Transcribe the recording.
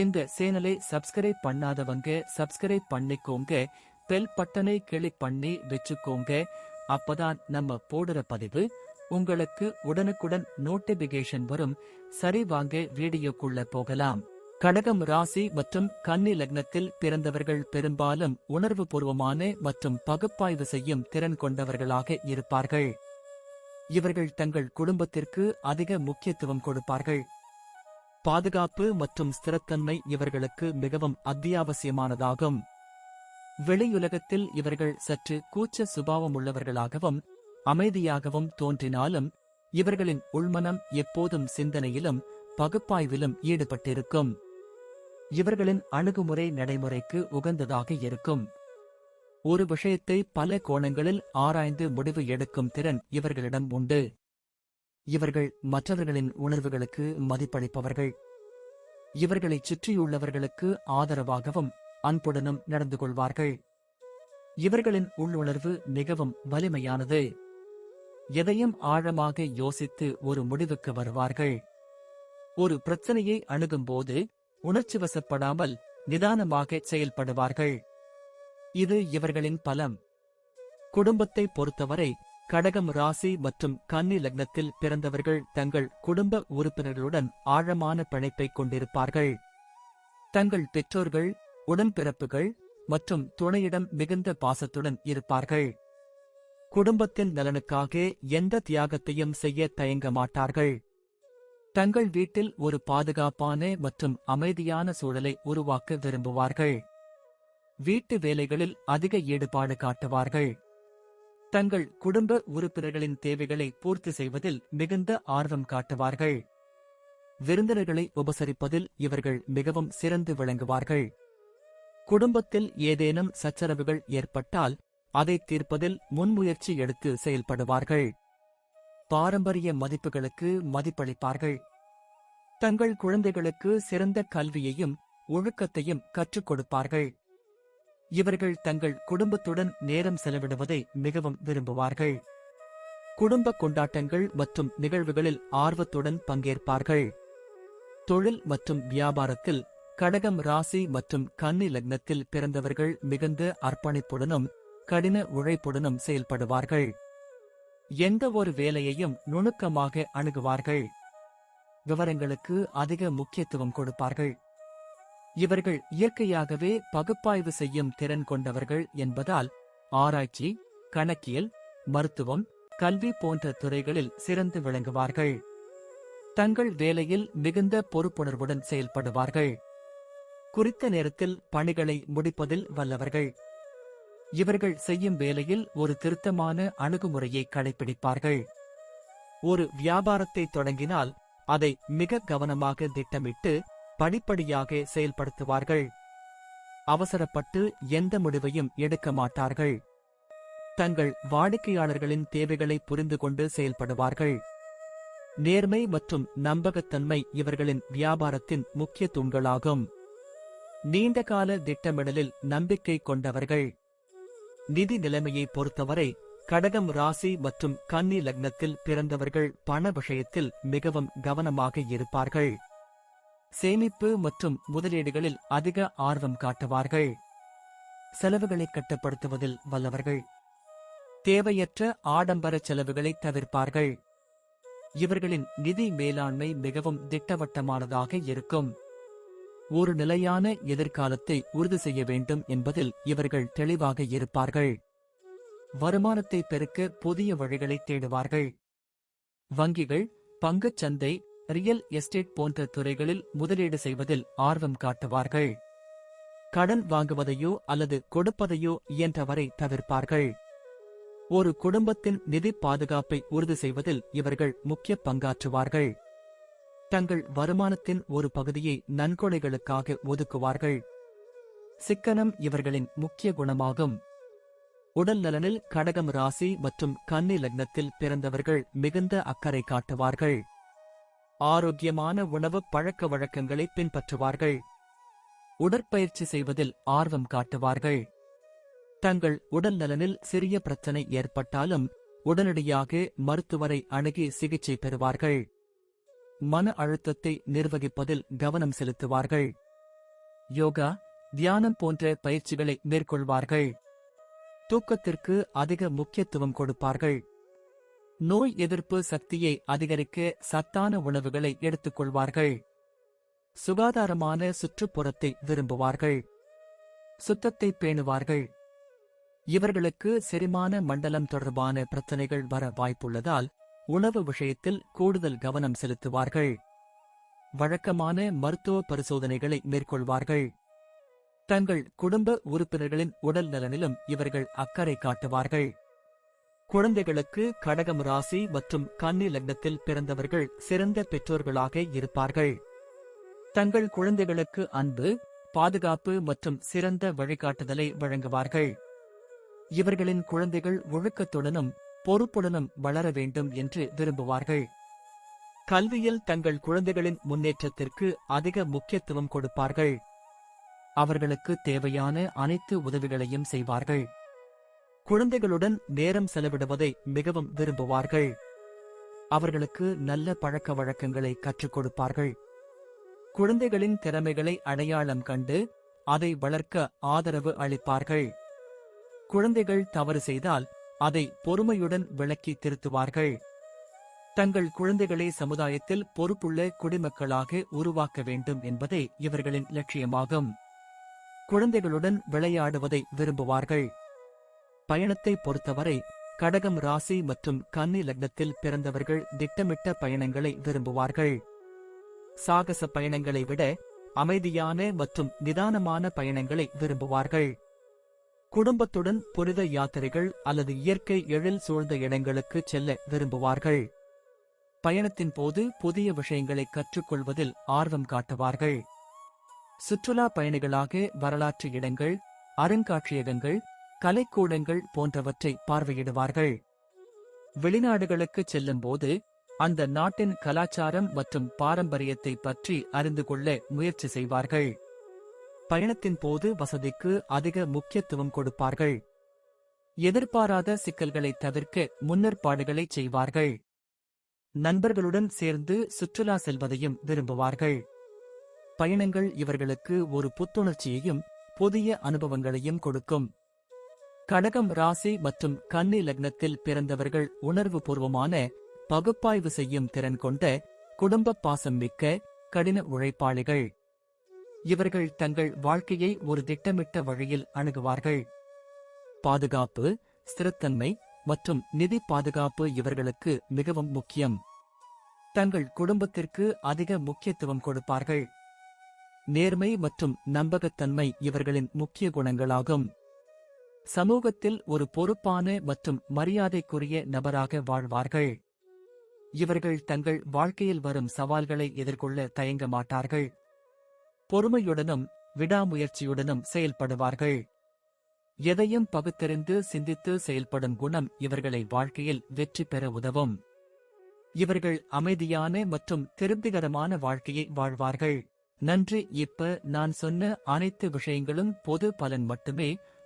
இந்த சேனலை சப்ஸ்கிரைப் பண்ணாதவங்க சப்ஸ்கிரைப் பண்ணிக்கோங்க. பெல் பட்டனை கிளிக் பண்ணி வச்சுக்கோங்க. அப்பதான் நம்ம போடுற பதிவு உங்களுக்கு உடனுக்குடன் நோட்டிபிகேஷன் வரும். சரி வாங்க வீடியோக்குள்ள போகலாம். கடகம் ராசி மற்றும் கன்னி லக்னத்தில் பிறந்தவர்கள் பெரும்பாலும் உணர்வுபூர்வமான மற்றும் பகுப்பாய்வு செய்யும் திறன் கொண்டவர்களாக இருப்பார்கள். இவர்கள் தங்கள் குடும்பத்திற்கு அதிக முக்கியத்துவம் கொடுப்பார்கள். பாதுகாப்பு மற்றும் ஸ்திரத்தன்மை இவர்களுக்கு மிகவும் அத்தியாவசியமானதாகும். வெளியுலகத்தில் இவர்கள் சற்று கூச்ச சுபாவம் உள்ளவர்களாகவும் அமைதியாகவும் தோன்றினாலும் இவர்களின் உள்மனம் எப்போதும் சிந்தனையிலும் பகுப்பாய்விலும் ஈடுபட்டிருக்கும். இவர்களின் அணுகுமுறை நடைமுறைக்கு உகந்ததாக இருக்கும். ஒரு விஷயத்தை பல கோணங்களில் ஆராய்ந்து முடிவு எடுக்கும் திறன் இவர்களிடம் உண்டு. இவர்கள் மற்றவர்களின் உணர்வுகளுக்கு மதிப்பளிப்பவர்கள். இவர்களைச் சுற்றியுள்ளவர்களுக்கு ஆதரவாகவும் அன்புடனும் நடந்து கொள்வார்கள். இவர்களின் உள்ளுணர்வு மிகவும் வலிமையானது. எதையும் ஆழமாக யோசித்து ஒரு முடிவுக்கு வருவார்கள். ஒரு பிரச்சனையை அணுகும்போது உணர்ச்சிவசப்படாமல் நிதானமாக செயல்படுவார்கள். இது இவர்களின் பலம். குடும்பத்தை பொறுத்தவரை கடகம் ராசி மற்றும் கன்னி லக்னத்தில் பிறந்தவர்கள் தங்கள் குடும்ப உறுப்பினர்களுடன் ஆழமான பிணைப்பை கொண்டிருப்பார்கள். தங்கள் பெற்றோர்கள் உடன்பிறப்புகள் மற்றும் துணையிடம் மிகுந்த பாசத்துடன் இருப்பார்கள். குடும்பத்தின் நலனுக்காக எந்த தியாகத்தையும் செய்ய தயங்க மாட்டார்கள். தங்கள் வீட்டில் ஒரு பாதுகாப்பான மற்றும் அமைதியான சூழலை உருவாக்க விரும்புவார்கள். வீட்டு வேலைகளில் அதிக ஈடுபாடு காட்டுவார்கள். தங்கள் குடும்ப உறுப்பினர்களின் தேவைகளை பூர்த்தி செய்வதில் மிகுந்த ஆர்வம் காட்டுவார்கள். விருந்தினர்களை உபசரிப்பதில் இவர்கள் மிகவும் சிறந்து விளங்குவார்கள். குடும்பத்தில் ஏதேனும் சச்சரவுகள் ஏற்பட்டால் அதை தீர்ப்பதில் முன்முயற்சி எடுத்து செயல்படுவார்கள். பாரம்பரிய மதிப்புகளுக்கு மதிப்பளிப்பார்கள். தங்கள் குழந்தைகளுக்கு சிறந்த கல்வியையும் ஒழுக்கத்தையும் கற்றுக் கொடுப்பார்கள். இவர்கள் தங்கள் குடும்பத்துடன் நேரம் செலவிடுவதை மிகவும் விரும்புவார்கள். குடும்ப கொண்டாட்டங்கள் மற்றும் நிகழ்வுகளில் ஆர்வத்துடன் பங்கேற்பார்கள். தொழில் மற்றும் வியாபாரத்தில் கடகம் ராசி மற்றும் கன்னி லக்னத்தில் பிறந்தவர்கள் மிகுந்த அர்ப்பணிப்புடனும் கடின உழைப்புடனும் செயல்படுவார்கள். எந்த ஒரு வேலையையும் நுணுக்கமாக அணுகுவார்கள். விவரங்களுக்கு அதிக முக்கியத்துவம் கொடுப்பார்கள். இவர்கள் இயற்கையாகவே பகுப்பாய்வு செய்யும் திறன் கொண்டவர்கள் என்பதால் ஆராய்ச்சி கணக்கியல் மருத்துவம் கல்வி போன்ற துறைகளில் சிறந்து விளங்குவார்கள். தங்கள் வேலையில் மிகுந்த பொறுப்புணர்வுடன் செயல்படுவார்கள். குறித்த நேரத்தில் பணிகளை முடிப்பதில் வல்லவர்கள். இவர்கள் செய்யும் வேலையில் ஒரு திருத்தமான அணுகுமுறையை கடைபிடிப்பார்கள் ஒரு வியாபாரத்தை தொடங்கினால் அதை மிக கவனமாக திட்டமிட்டு படிப்படியாக செயல்படுத்துவார்கள். அவசரப்பட்டு எந்த முடிவையும் எடுக்க மாட்டார்கள். தங்கள் வாடிக்கையாளர்களின் தேவைகளை புரிந்து கொண்டு செயல்படுவார்கள். நேர்மை மற்றும் நம்பகத்தன்மை இவர்களின் வியாபாரத்தின் முக்கிய தூண்களாகும். நீண்டகால திட்டமிடலில் நம்பிக்கை கொண்டவர்கள். நிதி நிலைமையை பொறுத்தவரை கடகம் ராசி மற்றும் கன்னி லக்னத்தில் பிறந்தவர்கள் பண விஷயத்தில் மிகவும் கவனமாக இருப்பார்கள். சேமிப்பு மற்றும் முதலீடுகளில் அதிக ஆர்வம் காட்டுவார்கள். செலவுகளை கட்டுப்படுத்துவதில் வல்லவர்கள். தேவையற்ற ஆடம்பர செலவுகளை தவிர்ப்பார்கள். இவர்களின் நிதி மேலாண்மை மிகவும் திட்டவட்டமானதாக இருக்கும். ஒரு நிலையான எதிர்காலத்தை உறுதி செய்ய வேண்டும் என்பதில் இவர்கள் தெளிவாக இருப்பார்கள். வருமானத்தை பெருக்க புதிய வழிகளை தேடுவார்கள். வங்கிகள் பங்குச் சந்தை ரியல் எஸ்டேட் போன்ற துறைகளில் முதலீடு செய்வதில் ஆர்வம் காட்டுவார்கள். கடன் வாங்குவதையோ அல்லது கொடுப்பதையோ இயன்றவரை தவிர்ப்பார்கள். ஒரு குடும்பத்தின் நிதி பாதுகாப்பை உறுதி செய்வதில் இவர்கள் முக்கிய பங்காற்றுவார்கள். தங்கள் வருமானத்தின் ஒரு பகுதியை நன்கொடைகளுக்காக ஒதுக்குவார்கள். சிக்கனம் இவர்களின் முக்கிய குணமாகும். உடல் நலனில் கடகம் ராசி மற்றும் கன்னி லக்னத்தில் பிறந்தவர்கள் மிகுந்த அக்கறை காட்டுவார்கள். ஆரோக்கியமான உணவு பழக்க வழக்கங்களை பின்பற்றுவார்கள். உடற்பயிற்சி செய்வதில் ஆர்வம் காட்டுவார்கள். தங்கள் உடல் நலனில் சிறிய பிரச்சனை ஏற்பட்டாலும் உடனடியாக மருத்துவரை அணுகி சிகிச்சை பெறுவார்கள். மன அழுத்தத்தை நிர்வகிப்பதில் கவனம் செலுத்துவார்கள். யோகா தியானம் போன்ற பயிற்சிகளை மேற்கொள்வார்கள். தூக்கத்திற்கு அதிக முக்கியத்துவம் கொடுப்பார்கள். நோய் எதிர்ப்பு சக்தியை அதிகரிக்க சத்தான உணவுகளை எடுத்துக்கொள்வார்கள். சுகாதாரமான சுற்றுப்புறத்தை விரும்புவார்கள். சுத்தத்தை பேணுவார்கள். இவர்களுக்கு செரிமான மண்டலம் தொடர்பான பிரச்சனைகள் வர வாய்ப்புள்ளதால் உணவு விஷயத்தில் கூடுதல் கவனம் செலுத்துவார்கள். வழக்கமான மருத்துவ பரிசோதனைகளை மேற்கொள்வார்கள். தங்கள் குடும்ப உறுப்பினர்களின் உடல் நலனிலும் இவர்கள் அக்கறை காட்டுவார்கள். குழந்தைகளுக்கு கடகம் ராசி மற்றும் கன்னி லக்னத்தில் பிறந்தவர்கள் சிறந்த பெற்றோர்களாக இருப்பார்கள். தங்கள் குழந்தைகளுக்கு அன்பு பாதுகாப்பு மற்றும் சிறந்த வழிகாட்டுதலை வழங்குவார்கள். இவர்களின் குழந்தைகள் ஒழுக்கத்துடனும் பொறுப்புடனும் வளர வேண்டும் என்று விரும்புவார்கள். கல்வியில் தங்கள் குழந்தைகளின் முன்னேற்றத்திற்கு அதிக முக்கியத்துவம் கொடுப்பார்கள். அவர்களுக்கு தேவையான அனைத்து உதவிகளையும் செய்வார்கள். குழந்தைகளுடன் நேரம் செலவிடுவதை மிகவும் விரும்புவார்கள். அவர்களுக்கு நல்ல பழக்க வழக்கங்களை கற்றுக் கொடுப்பார்கள். குழந்தைகளின் திறமைகளை அடையாளம் கண்டு அதை வளர்க்க ஆதரவு அளிப்பார்கள். குழந்தைகள் தவறு செய்தால் அதை பொறுமையுடன் விளக்கி திருத்துவார்கள். தங்கள் குழந்தைகளை சமுதாயத்தில் பொறுப்புள்ள குடிமக்களாக உருவாக்க வேண்டும் என்பதே இவர்களின் லட்சியமாகும். குழந்தைகளுடன் விளையாடுவதை விரும்புவார்கள். பயணத்தை பொறுத்தவரை கடகம் ராசி மற்றும் கன்னி லக்னத்தில் பிறந்தவர்கள் திட்டமிட்ட பயணங்களை விரும்புவார்கள். சாகச பயணங்களை விட அமைதியான மற்றும் நிதானமான பயணங்களை விரும்புவார்கள். குடும்பத்துடன் புனித யாத்திரைகள் அல்லது இயற்கை எழில் சூழ்ந்த இடங்களுக்கு செல்ல விரும்புவார்கள். பயணத்தின் போது புதிய விஷயங்களை கற்றுக்கொள்வதில் ஆர்வம் காட்டுவார்கள். சுற்றுலா பயணிகளாக வரலாற்று இடங்கள் அருங்காட்சியகங்கள் கலைக்கூடங்கள் போன்றவற்றை பார்வையிடுவார்கள். வெளிநாடுகளுக்கு செல்லும்போது அந்த நாட்டின் கலாச்சாரம் மற்றும் பாரம்பரியத்தை பற்றி அறிந்து கொள்ள முயற்சி செய்வார்கள். பயணத்தின் போது வசதிக்கு அதிக முக்கியத்துவம் கொடுப்பார்கள். எதிர்பாராத சிக்கல்களை தவிர்க்க முன்னேற்பாடுகளை செய்வார்கள். நண்பர்களுடன் சேர்ந்து சுற்றுலா செல்வதையும் விரும்புவார்கள். பயணங்கள் இவர்களுக்கு ஒரு புத்துணர்ச்சியையும் புதிய அனுபவங்களையும் கொடுக்கும். கடகம் ராசி மற்றும் கன்னி லக்னத்தில் பிறந்தவர்கள் உணர்வுபூர்வமான பகுப்பாய்வு செய்யும் திறன் கொண்ட குடும்ப பாசம் மிக்க கடின உழைப்பாளிகள். இவர்கள் தங்கள் வாழ்க்கையை ஒரு திட்டமிட்ட வழியில் அணுகுவார்கள். பாதுகாப்பு ஸ்திரத்தன்மை மற்றும் நிதி பாதுகாப்பு இவர்களுக்கு மிகவும் முக்கியம். தங்கள் குடும்பத்திற்கு அதிக முக்கியத்துவம் கொடுப்பார்கள். நேர்மை மற்றும் நம்பகத்தன்மை இவர்களின் முக்கிய குணங்களாகும். சமூகத்தில் ஒரு பொறுப்பான மற்றும் மரியாதைக்குரிய நபராக வாழ்வார்கள். இவர்கள் தங்கள் வாழ்க்கையில் வரும் சவால்களை எதிர்கொள்ள தயங்க மாட்டார்கள். பொறுமையுடனும் விடாமுயற்சியுடனும் செயல்படுவார்கள். எதையும் பகுத்தறிந்து சிந்தித்து செயல்படும் குணம் இவர்களை வாழ்க்கையில் வெற்றி பெற உதவும். இவர்கள் அமைதியான மற்றும் திருப்திகரமான வாழ்க்கையை வாழ்வார்கள். நன்றி இப்ப நான் சொன்ன அனைத்து விஷயங்களும் பொது பலன் மட்டுமே